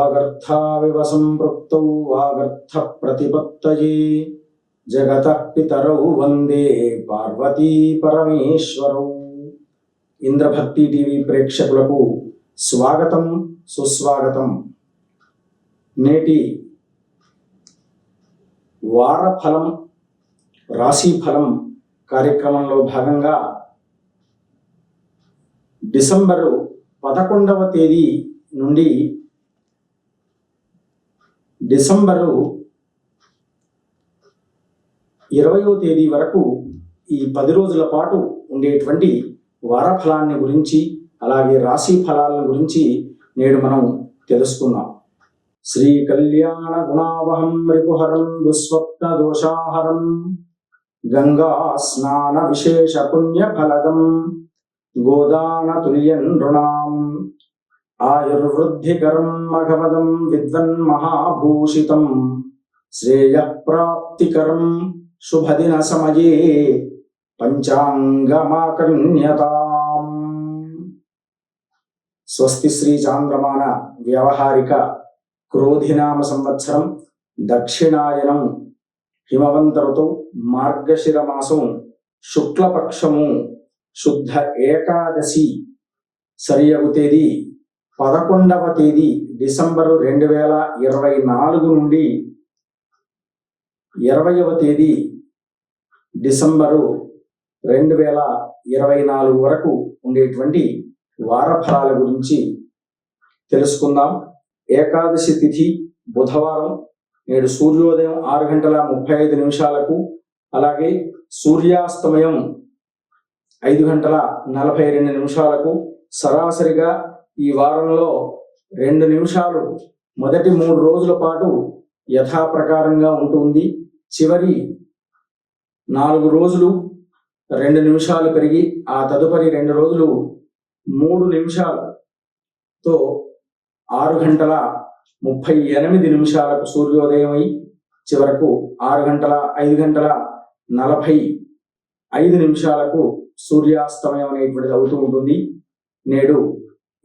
వాగర్థావివ సంపృక్తౌ వాగర్థ ప్రతిపత్తయే జగత పితరౌ వందే పార్వతీ పరమేశ్వరౌ. ఇంద్రభక్తి టీవీ ప్రేక్షకులకు స్వాగతం సుస్వాగతం. నేటి వారఫలం రాశిఫలం కార్యక్రమంలో భాగంగా డిసెంబరు పదకొండవ తేదీ నుండి డిసెంబరు ఇరవయో తేదీ వరకు ఈ పది రోజుల పాటు ఉండేటువంటి వారఫలాన్ని గురించి అలాగే రాశి ఫలాలను గురించి నేడు మనం తెలుసుకుందాం. శ్రీ కళ్యాణ గుణావహం రిపుహరం దుస్వప్న దోషాహరం గంగా స్నాన విశేష పుణ్య ఫలదం గోదాన తుల్యం నృణాం ఆయుర్వృద్ధికరం మఘవదం విద్వన్మహాభూషితం శ్రేయప్రాప్తికరం శుభదిన సమయే పంచాంగమాకర్ణ్యతాం. స్వస్తి శ్రీ చాంద్రమాన వ్యవహారిక క్రోధినామ సంవత్సరం దక్షిణాయనం హిమవంత ఋతు మార్గశిర మాసం శుక్లపక్షము శుద్ధ ఏకాదశి సరియగు తేదీ పదకొండవ తేదీ డిసెంబరు రెండు వేల ఇరవై నాలుగు నుండి ఇరవైవ తేదీ డిసెంబరు రెండు వేల ఇరవై నాలుగు వరకు ఉండేటువంటి వార ఫలాల గురించి తెలుసుకుందాం. ఏకాదశి తిథి బుధవారం నేడు సూర్యోదయం ఆరు గంటల ముప్పై ఐదు నిమిషాలకు అలాగే సూర్యాస్తమయం ఐదు గంటల నలభై రెండు నిమిషాలకు సరాసరిగా ఈ వారంలో రెండు నిమిషాలు మొదటి మూడు రోజుల పాటు యథాప్రకారంగా ఉంటుంది. చివరి నాలుగు రోజులు రెండు నిమిషాలు పెరిగి ఆ తదుపరి రెండు రోజులు మూడు నిమిషాలతో ఆరు గంటల ముప్పై ఎనిమిది నిమిషాలకు సూర్యోదయం అయి చివరకు ఆరు గంటల ఐదు గంటల నలభై ఐదు నిమిషాలకు సూర్యాస్తమయం అనేటువంటిది అవుతూ ఉంటుంది. నేడు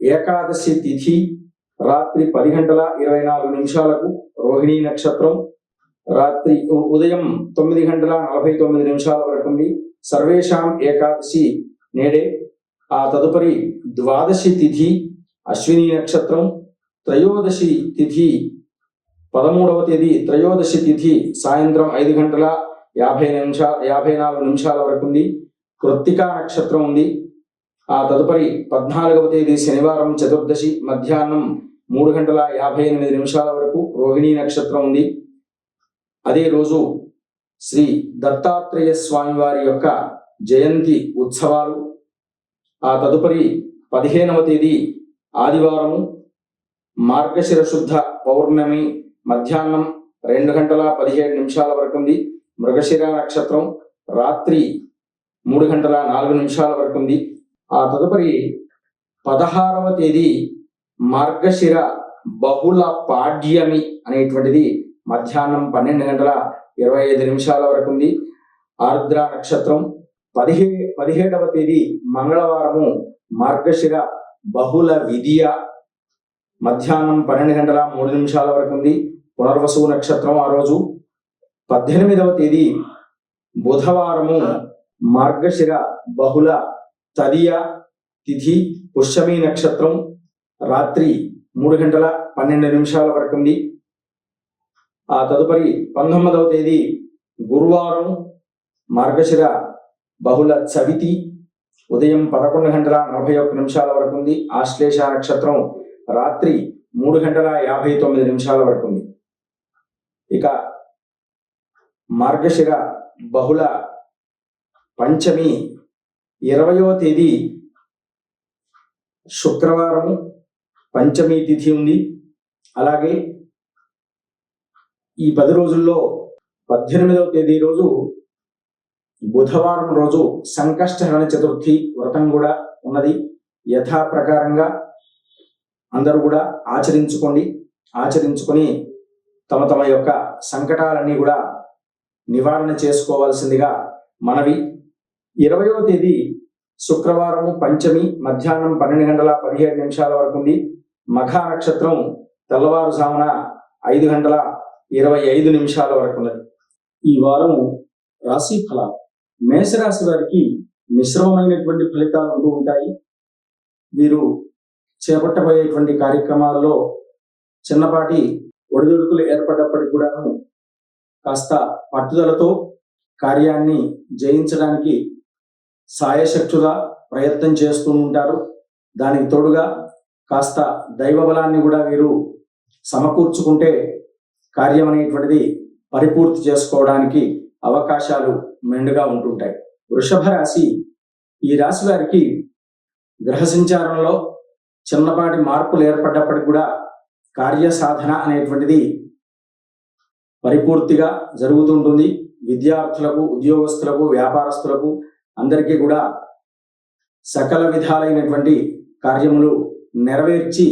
ఏకాదశి తిథి రాత్రి పది గంటల ఇరవై నాలుగు నిమిషాలకు రోహిణీ నక్షత్రం. రాత్రి ఉ- ఉదయం తొమ్మిది గంటల నలభై తొమ్మిది నిమిషాల వరకు ఉంది సర్వేషాం ఏకాదశి నేడే. ఆ తదుపరి ద్వాదశి తిథి అశ్విని నక్షత్రం. త్రయోదశి తిథి పదమూడవ తేదీ త్రయోదశి తిథి సాయంత్రం ఐదు గంటల యాభై నిమిషాల యాభై నాలుగు నిమిషాల వరకు ఉంది కృత్తికా నక్షత్రం ఉంది. ఆ తదుపరి పద్నాలుగవ తేదీ శనివారం చతుర్దశి మధ్యాహ్నం మూడు గంటల యాభై ఎనిమిది నిమిషాల వరకు రోహిణీ నక్షత్రం ఉంది. అదే రోజు శ్రీ దత్తాత్రేయ స్వామి వారి యొక్క జయంతి ఉత్సవాలు. ఆ తదుపరి పదిహేనవ తేదీ ఆదివారము మార్గశిర శుద్ధ పౌర్ణమి మధ్యాహ్నం రెండు గంటల పదిహేడు నిమిషాల వరకు ఉంది. మృగశిర నక్షత్రం రాత్రి మూడు గంటల నాలుగు నిమిషాల వరకు ఉంది. ఆ తదుపరి పదహారవ తేదీ మార్గశిర బహుళ పాడ్యమి అనేటువంటిది మధ్యాహ్నం పన్నెండు గంటల ఇరవై ఐదు నిమిషాల వరకు ఉంది. ఆర్ద్ర నక్షత్రం పదిహే పదిహేడవ తేదీ మంగళవారము మార్గశిర బహుళ విధియ మధ్యాహ్నం పన్నెండు గంటల మూడు నిమిషాల వరకు ఉంది. పునర్వసు నక్షత్రం ఆ రోజు. పద్దెనిమిదవ తేదీ బుధవారము మార్గశిర బహుళ తదియ తిథి పుష్యమి నక్షత్రం రాత్రి మూడు గంటల పన్నెండు నిమిషాల వరకు ఉంది ఆ తదుపరి పంతొమ్మిదవ తేదీ గురువారం మార్గశిర బహుళ చవితి. ఉదయం పదకొండు గంటల నలభై ఒక్క నిమిషాల వరకు ఉంది ఆశ్లేష నక్షత్రం రాత్రి మూడు గంటల యాభై తొమ్మిది నిమిషాల వరకు ఉంది ఇక మార్గశిర బహుళ పంచమి ఇరవయో తేదీ శుక్రవారం పంచమి తిథి ఉంది. అలాగే ఈ పది రోజుల్లో పద్దెనిమిదవ తేదీ రోజు బుధవారం రోజు సంకష్టహరణ చతుర్థి వ్రతం కూడా ఉన్నది. యథా ప్రకారంగా అందరూ కూడా ఆచరించుకోండి. ఆచరించుకొని తమ తమ యొక్క సంకటాలన్నీ కూడా నివారణ చేసుకోవాల్సిందిగా మనవి ఇరవయో తేదీ శుక్రవారం పంచమి మధ్యాహ్నం పన్నెండు గంటల పదిహేడు నిమిషాల వరకు ఉంది. మఖా నక్షత్రం తెల్లవారుజామున ఐదు గంటల ఇరవై ఐదు నిమిషాల వరకు ఉన్నది. ఈ వారము రాశి ఫలాలు. మేషరాశి వారికి మిశ్రమమైనటువంటి ఫలితాలు ఉంటూ ఉంటాయి. వీరు చేపట్టబోయేటువంటి కార్యక్రమాల్లో చిన్నపాటి ఒడిదుడుకులు ఏర్పడ్డప్పటికి కూడాను కాస్త పట్టుదలతో కార్యాన్ని జయించడానికి సాయశక్తుగా ప్రయత్నం చేస్తూ ఉంటారు. దానికి తోడుగా కాస్త దైవ బలాన్ని కూడా వీరు సమకూర్చుకుంటే కార్యం అనేటువంటిది పరిపూర్తి చేసుకోవడానికి అవకాశాలు మెండుగా ఉంటుంటాయి. వృషభ రాశి ఈ రాశి వారికి గ్రహ సంచారంలో చిన్నపాటి మార్పులు ఏర్పడ్డప్పటికి కూడా కార్యసాధన అనేటువంటిది పరిపూర్తిగా జరుగుతుంటుంది. విద్యార్థులకు ఉద్యోగస్తులకు వ్యాపారస్తులకు అందరికీ కూడా సకల విధాలైనటువంటి కార్యములు నెరవేర్చి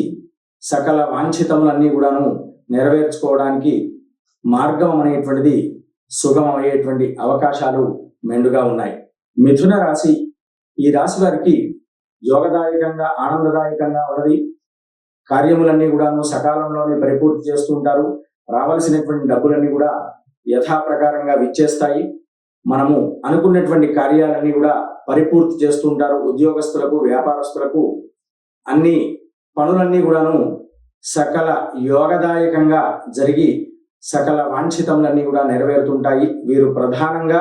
సకల వాంఛితములన్నీ కూడాను నెరవేర్చుకోవడానికి మార్గం అనేటువంటిది సుగమమయ్యేటువంటి అవకాశాలు మెండుగా ఉన్నాయి. మిథున రాశి ఈ రాశి వారికి యోగదాయకంగా ఆనందదాయకంగా ఉన్నది. కార్యములన్నీ కూడాను సకాలంలోనే పరిపూర్తి చేస్తూ ఉంటారు. రావలసినటువంటి డబ్బులన్నీ కూడా యథాప్రకారంగా విచ్చేస్తాయి. మనము అనుకున్నటువంటి కార్యాలన్నీ కూడా పరిపూర్తి చేస్తుంటారు. ఉద్యోగస్తులకు వ్యాపారస్తులకు అన్ని పనులన్నీ కూడాను సకల యోగదాయకంగా జరిగి సకల వాంఛితములన్నీ కూడా నెరవేరుతుంటాయి. వీరు ప్రధానంగా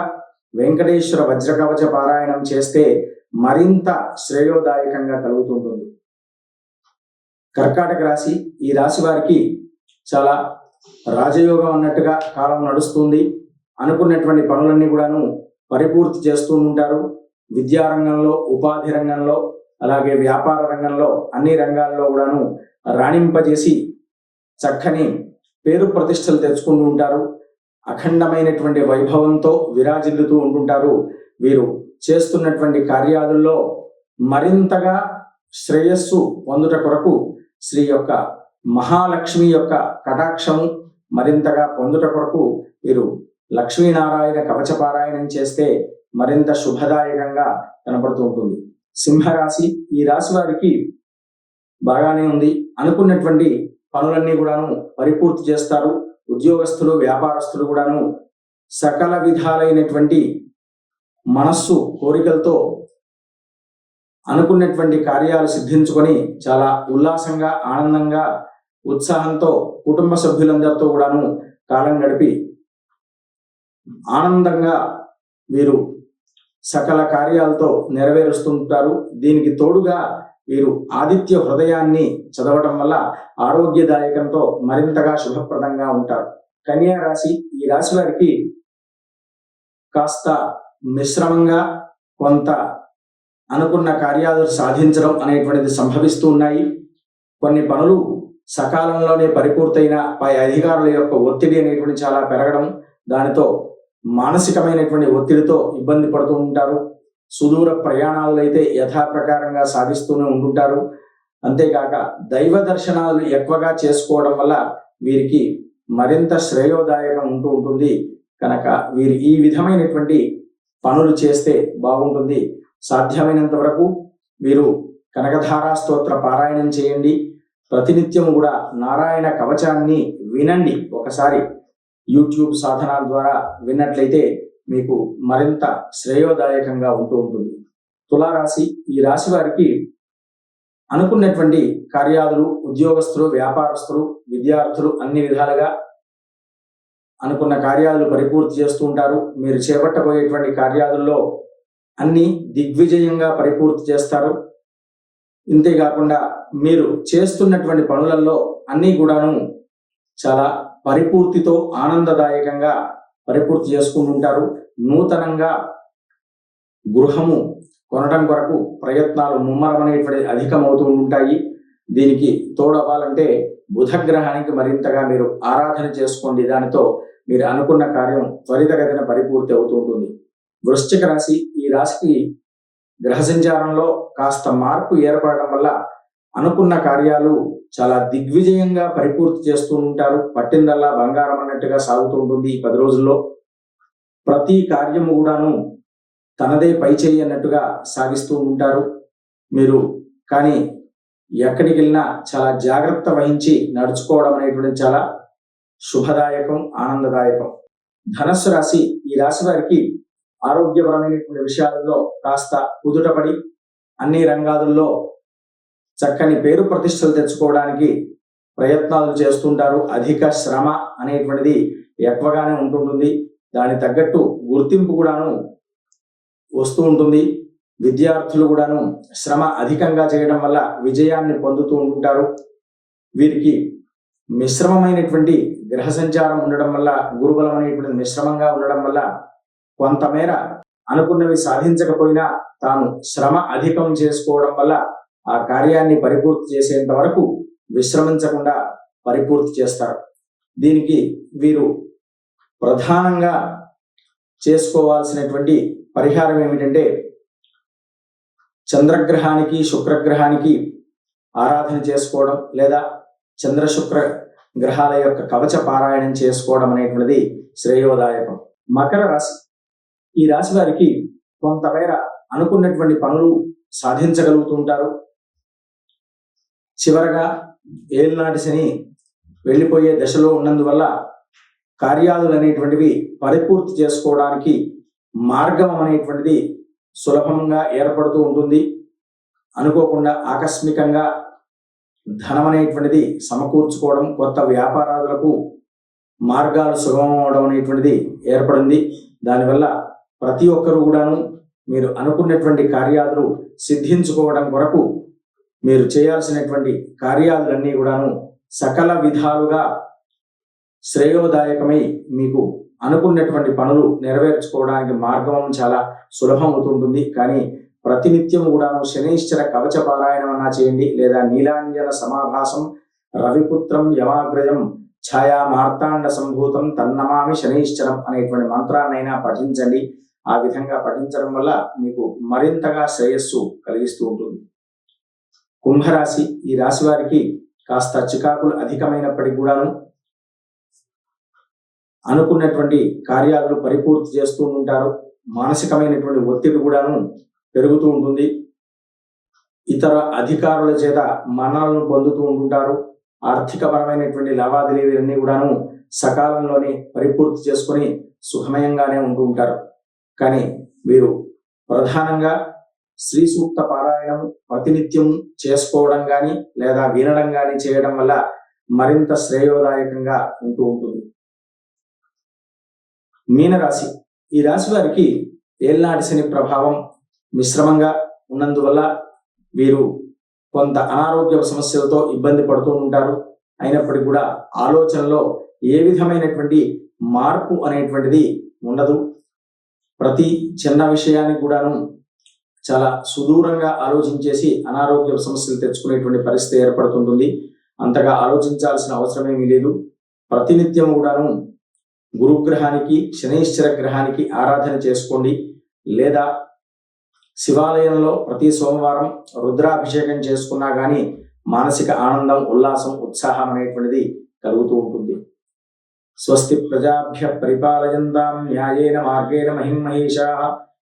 వెంకటేశ్వర వజ్రకవచ పారాయణం చేస్తే మరింత శ్రేయోదాయకంగా కలుగుతుంటుంది. కర్కాటక రాశి ఈ రాశి వారికి చాలా రాజయోగం అన్నట్టుగా కాలం నడుస్తుంది. అనుకున్నటువంటి పనులన్నీ కూడాను పరిపూర్తి చేస్తూ ఉంటారు. విద్యా రంగంలో ఉపాధి రంగంలో అలాగే వ్యాపార రంగంలో అన్ని రంగాల్లో కూడాను రాణింపజేసి చక్కని పేరు ప్రతిష్టలు తెచ్చుకుంటూ ఉంటారు. అఖండమైనటువంటి వైభవంతో విరాజిల్లుతూ ఉంటుంటారు. వీరు చేస్తున్నటువంటి కార్యాలలో మరింతగా శ్రేయస్సు పొందుట కొరకు శ్రీ యొక్క మహాలక్ష్మి యొక్క కటాక్షము మరింతగా పొందుట కొరకు వీరు లక్ష్మీనారాయణ కవచపారాయణం చేస్తే మరింత శుభదాయకంగా కనపడుతూ ఉంటుంది. సింహరాశి ఈ రాశి వారికి బాగానే ఉంది. అనుకున్నటువంటి పనులన్నీ కూడాను పరిపూర్తి చేస్తారు. ఉద్యోగస్తులు వ్యాపారస్తులు కూడాను సకల విధాలైనటువంటి మనస్సు కోరికలతో అనుకున్నటువంటి కార్యాలు సిద్ధించుకొని చాలా ఉల్లాసంగా ఆనందంగా ఉత్సాహంతో కుటుంబ సభ్యులందరితో కూడాను కాలం గడిపి ఆనందంగా వీరు సకల కార్యాలతో నెరవేరుస్తుంటారు. దీనికి తోడుగా వీరు ఆదిత్య హృదయాన్ని చదవటం వల్ల ఆరోగ్యదాయకంతో మరింతగా శుభప్రదంగా ఉంటారు. కన్యా రాశి ఈ రాశి వారికి కాస్త మిశ్రమంగా కొంత అనుకున్న కార్యాలు సాధించడం అనేటువంటిది సంభవిస్తూ ఉన్నాయి. కొన్ని పనులు సకాలంలోనే పరిపూర్తయిన పై అధికారుల యొక్క ఒత్తిడి అనేటువంటి చాలా పెరగడం దానితో మానసికమైనటువంటి ఒత్తిడితో ఇబ్బంది పడుతూ ఉంటారు. సుదూర ప్రయాణాలు అయితే యథాప్రకారంగా సాగిస్తూనే ఉంటుంటారు. అంతేకాక దైవ దర్శనాలు ఎక్కువగా చేసుకోవడం వల్ల వీరికి మరింత శ్రేయోదాయకం ఉంటూ ఉంటుంది. కనుక వీరు ఈ విధమైనటువంటి పనులు చేస్తే బాగుంటుంది. సాధ్యమైనంత వరకు వీరు కనకధారా స్తోత్ర పారాయణం చేయండి. ప్రతినిత్యం కూడా నారాయణ కవచాన్ని వినండి. ఒకసారి యూట్యూబ్ సాధనాల ద్వారా విన్నట్లయితే మీకు మరింత శ్రేయోదాయకంగా ఉంటూ ఉంటుంది. తులారాశి ఈ రాశి వారికి అనుకున్నటువంటి కార్యాలు ఉద్యోగస్తులు వ్యాపారస్తులు విద్యార్థులు అన్ని విధాలుగా అనుకున్న కార్యాలు పరిపూర్తి చేస్తూ ఉంటారు. మీరు చేపట్టబోయేటువంటి కార్యాలలో అన్ని దిగ్విజయంగా పరిపూర్తి చేస్తారు. ఇంతేకాకుండా మీరు చేస్తున్నటువంటి పనులలో అన్నీ కూడాను చాలా పరిపూర్తితో ఆనందదాయకంగా పరిపూర్తి చేసుకుంటుంటారు నూతనంగా గృహము కొనడం కొరకు ప్రయత్నాలు ముమ్మరమనేటువంటి అధికమవుతూ ఉంటాయి. దీనికి తోడవ్వాలంటే బుధగ్రహానికి మరింతగా మీరు ఆరాధన చేసుకోండి. దానితో మీరు అనుకున్న కార్యం త్వరితగతిన పరిపూర్తి అవుతూ ఉంటుంది. వృశ్చిక రాశి ఈ రాశికి గ్రహ సంచారంలో కాస్త మార్పు ఏర్పడడం వల్ల అనుకున్న కార్యాలు చాలా దిగ్విజయంగా పరిపూర్తి చేస్తూ ఉంటారు. పట్టిందల్లా బంగారం అన్నట్టుగా సాగుతూ ఉంటుంది ఈ పది రోజుల్లో. ప్రతి కార్యము కూడాను తనదే పై చేయి అన్నట్టుగా సాగిస్తూ ఉంటారు. మీరు కానీ ఎక్కడికి వెళ్ళినా చాలా జాగ్రత్త వహించి నడుచుకోవడం అనేటువంటి చాలా శుభదాయకం ఆనందదాయకం. ధనస్సు రాశి ఈ రాశి వారికి ఆరోగ్యపరమైనటువంటి విషయాలలో కాస్త కుదుటపడి అన్ని రంగాలలో చక్కని పేరు ప్రతిష్టలు తెచ్చుకోవడానికి ప్రయత్నాలు చేస్తుంటారు. అధిక శ్రమ అనేటువంటిది ఎక్కువగానే ఉంటుంటుంది. దానికి తగ్గట్టు గుర్తింపు కూడాను వస్తూ ఉంటుంది. విద్యార్థులు కూడాను శ్రమ అధికంగా చేయడం వల్ల విజయాన్ని పొందుతూ ఉంటుంటారు వీరికి మిశ్రమమైనటువంటి గ్రహ సంచారం ఉండడం వల్ల గురుబలం అనేటువంటి మిశ్రమంగా ఉండడం వల్ల కొంతమేర అనుకున్నవి సాధించకపోయినా తాను శ్రమ అధికం చేసుకోవడం వల్ల ఆ కార్యాన్ని పరిపూర్తి చేసేంత వరకు విశ్రమించకుండా పరిపూర్తి చేస్తారు. దీనికి వీరు ప్రధానంగా చేసుకోవాల్సినటువంటి పరిహారం ఏమిటంటే చంద్రగ్రహానికి శుక్రగ్రహానికి ఆరాధన చేసుకోవడం లేదా చంద్ర శుక్ర గ్రహాల యొక్క కవచ పారాయణం చేసుకోవడం అనేటువంటిది శ్రేయోదాయకం. మకర రాశి ఈ రాశి వారికి కొంతమేర అనుకున్నటువంటి పనులు సాధించగలుగుతుంటారు చివరగా ఏలినాటి శని వెళ్ళిపోయే దశలో ఉన్నందువల్ల కార్యాలు అనేటువంటివి పరిపూర్తి చేసుకోవడానికి మార్గం అనేటువంటిది సులభంగా ఏర్పడుతూ ఉంటుంది. అనుకోకుండా ఆకస్మికంగా ధనం అనేటువంటిది సమకూర్చుకోవడం కొత్త వ్యాపారాలకు మార్గాలు సుగమం అవడం అనేటువంటిది ఏర్పడింది. దానివల్ల ప్రతి ఒక్కరు కూడాను మీరు అనుకున్నటువంటి కార్యాలు సిద్ధించుకోవడం కొరకు మీరు చేయాల్సినటువంటి కార్యాలన్నీ కూడాను సకల విధాలుగా శ్రేయోదాయకమై మీకు అనుకున్నటువంటి పనులు నెరవేర్చుకోవడానికి మార్గం చాలా సులభం అవుతుంటుంది కానీ ప్రతినిత్యం కూడాను శనైశ్చర కవచ పారాయణం అన్నా చేయండి. లేదా నీలాంజన సమాభాసం రవిపుత్రం యమాగ్రయం ఛాయా మార్తాండ సంభూతం తన్నమామి శనైశ్చరం అనేటువంటి మంత్రాన్నైనా పఠించండి. ఆ విధంగా పఠించడం వల్ల మీకు మరింతగా శ్రేయస్సు కలిగిస్తూ ఉంటుంది. కుంభరాశి ఈ రాశి వారికి కాస్త చికాకులు అధికమైనప్పటికీ కూడాను అనుకున్నటువంటి కార్యాలను పరిపూర్తి చేస్తూ ఉంటారు. మానసికమైనటువంటి ఒత్తిడి కూడాను పెరుగుతూ ఉంటుంది. ఇతర అధికారుల చేత మన్నలను పొందుతూ ఉంటుంటారు. ఆర్థికపరమైనటువంటి లావాదేవీలన్నీ కూడాను సకాలంలోనే పరిపూర్తి చేసుకొని సుఖమయంగానే ఉంటూ ఉంటారు. కానీ వీరు ప్రధానంగా శ్రీ సూక్త పారాయణం ప్రతినిత్యం చేసుకోవడం కానీ లేదా వినడం కానీ చేయడం వల్ల మరింత శ్రేయోదాయకంగా ఉంటూ ఉంటుంది. మీనరాశి. ఈ రాశి వారికి ఏల్నాటి శని ప్రభావం మిశ్రమంగా ఉన్నందువల్ల వీరు కొంత అనారోగ్య సమస్యలతో ఇబ్బంది పడుతూ ఉంటారు. అయినప్పటికీ కూడా ఆలోచనలో ఏ విధమైనటువంటి మార్పు అనేటువంటిది ఉండదు. ప్రతి చిన్న విషయానికి కూడాను చాలా సుదూరంగా ఆలోచించేసి అనారోగ్య సమస్యలు తెచ్చుకునేటువంటి పరిస్థితి ఏర్పడుతుంటుంది. అంతగా ఆలోచించాల్సిన అవసరమేమీ లేదు. ప్రతినిత్యం కూడాను గురుగ్రహానికి శనైశ్చర గ్రహానికి ఆరాధన చేసుకోండి. లేదా శివాలయంలో ప్రతి సోమవారం రుద్రాభిషేకం చేసుకున్నా కానీ మానసిక ఆనందం ఉల్లాసం ఉత్సాహం అనేటువంటిది కలుగుతూ ఉంటుంది. స్వస్తి ప్రజాభ్య పరిపాలయంతాం న్యాయేన మార్గేణ మహిమహేషా